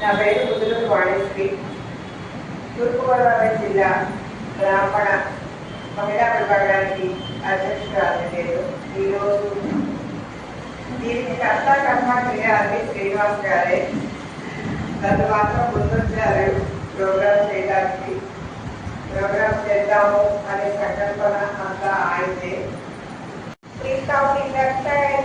నా పేరు ముదులూరు వాణిశ్రీ తూర్పుగోదావరి జిల్లా బ్రాహ్మణ మహిళా విభాగానికి అధ్యక్షురాలు నేను ఈరోజు దీనికి కర్త కర్మ చేయాలి శ్రీనివాస్ గారే నన్ను మాత్రం ముందొచ్చారు ప్రోగ్రామ్ చేయడానికి ప్రోగ్రామ్ చేద్దాము అనే సంకల్పన అంతా ఆయనే Please count in left side.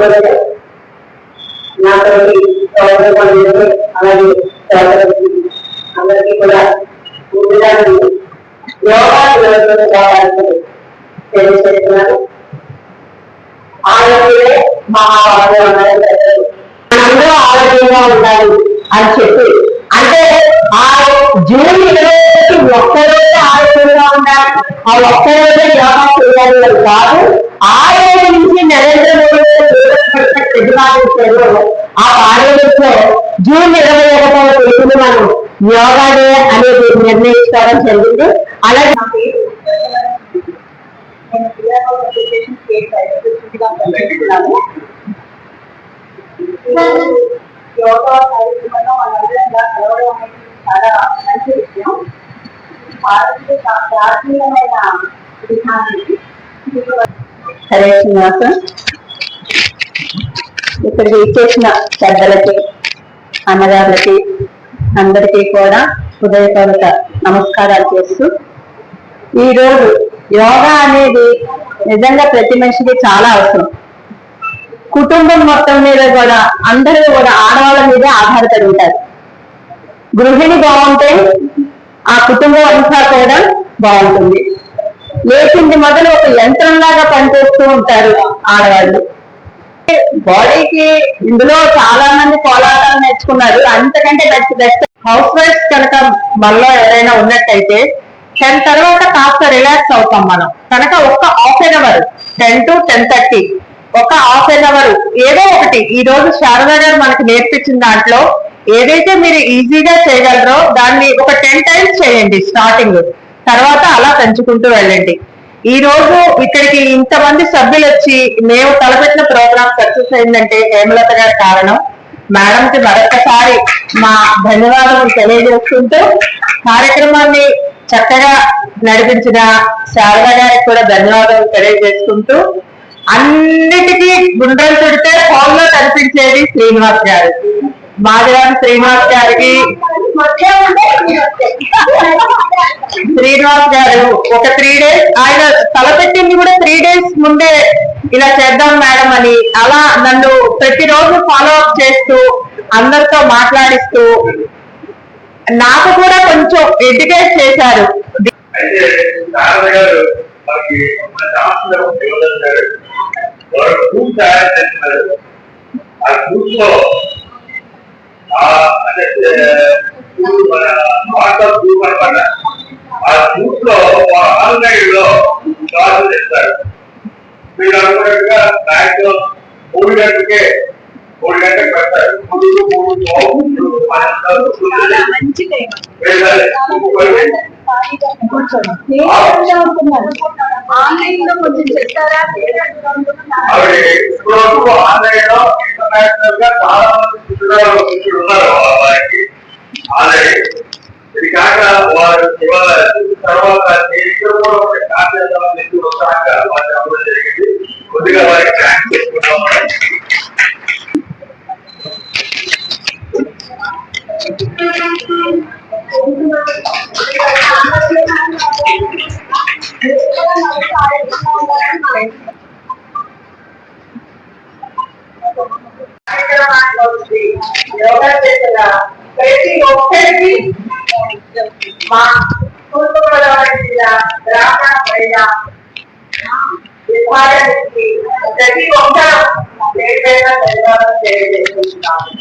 శుభోదయం నాతోటి అలాగే అందరికీ కూడా తెలియజేస్తున్నాను. ఆరోగ్యమే మహాభాగ్యం అన్నారు ఆరోగ్యంగా ఉండాలి అని చెప్పి అంటే ఆ జూన్ ఇరవై ఒక్కరోజు ఆరోగ్యంగా ఉండాలి. ఆ యోగా చేయాలి అని కాదు ఆ రోజు నుంచి నరేంద్ర మోడీ ప్రతిపాదించారు ఆ కార్యక్రమంలో జూన్ ఇరవై ఒకటవ తేదీన మనం యోగా డే అనేది నిర్ణయించుకోవడం జరిగింది. అలాగే యోగా కార్యక్రమంలో మనందరం ఇలా కలవడం అనేది చాలా మంచి విషయం. భారతీయ ప్రాచీనమైన విధానానికి సరే శ్రీనివాస. ఇక్కడికి ఇచ్చేసిన పెద్దలకి అన్నగారులకి అందరికీ కూడా హృదయపూర్వక నమస్కారాలు చేస్తూ ఈ రోజు యోగా అనేది నిజంగా ప్రతి మనిషికి చాలా అవసరం. కుటుంబం మొత్తం మీద కూడా అందరూ కూడా ఆడవాళ్ళ మీదే ఆధారపడి ఉంటారు. గృహిణి బాగుంటే ఆ కుటుంబం అంతా కూడా బాగుంటుంది. లేచింది మొదలు ఒక యంత్రంలాగా పనిచేస్తూ ఉంటారు ఆడవాళ్ళు. బాడీకి ఇందులో చాలా మంది పోరాటాలు నేర్చుకున్నారు. అంతకంటే బెస్ట్ బెస్ట్ హౌస్ వైఫ్ కనుక మనలో ఎవరైనా ఉన్నట్టయితే టెన్ తర్వాత కాస్త రిలాక్స్ అవుతాం మనం. కనుక ఒక్క half an hour ten to ten thirty ఒక హాఫ్ ఎన్ అవర్ ఏదో ఒకటి. ఈ రోజు శారదా గారు మనకు నేర్పించిన దాంట్లో ఏదైతే మీరు ఈజీగా చేయగలరో దాన్ని ఒక టెన్ టైమ్స్ చేయండి స్టార్టింగ్ తర్వాత అలా పెంచుకుంటూ వెళ్ళండి. ఈ రోజు ఇక్కడికి ఇంతమంది సభ్యులు వచ్చి మేము తలపెట్టిన ప్రోగ్రామ్ సక్సెస్ అయిందంటే హేమలత గారి కారణం. మేడం కి మరొకసారి మా ధన్యవాదాలు తెలియజేస్తుంటూ కార్యక్రమాన్ని చక్కగా నడిపించిన శారద గారికి కూడా ధన్యవాదాలు తెలియజేసుకుంటూ అన్నిటికీ గుండ్రలు చుడితే ఫోన్లో కనిపించేది శ్రీనివాస్ గారు. మాదిరాజు శ్రీనివాస్ గారికి శ్రీనివాస్ గారు ఒక త్రీ డేస్ ఆయన తలపెట్టింది కూడా త్రీ డేస్ ముందే ఇలా చేద్దాం మేడం అని. అలా నన్ను ప్రతిరోజు ఫాలో అప్ చేస్తూ అందరితో మాట్లాడిస్తూ నాకు కూడా కొంచెం ఎడ్యుకేట్ చేశారు. అయితే ఆన్లైన్లో క్లాసులు ఇస్తారు మీరు అనుకున్నట్టుగా సాయంత్రం మూడు గంటలకే మూడు గంటలకు పెడతారు మూడు మూడు ఆన్లైన్లో కొంచెం చెప్తారా? ఆన్లైన్లో ఇంటర్నేషనల్గా చాలా మంది శిశురాలు శిష్యులు ఉన్నారు వారికి ఆల్రెడీ ఇది కాక వారు ఇవాళ కొద్దిగా వారికి థ్యాంక్స్ చెప్పుకుంటాం కార్యక్రమానికి వచ్చి యోగా చేసిన ప్రతి ఒక్కరికి మా Thank you.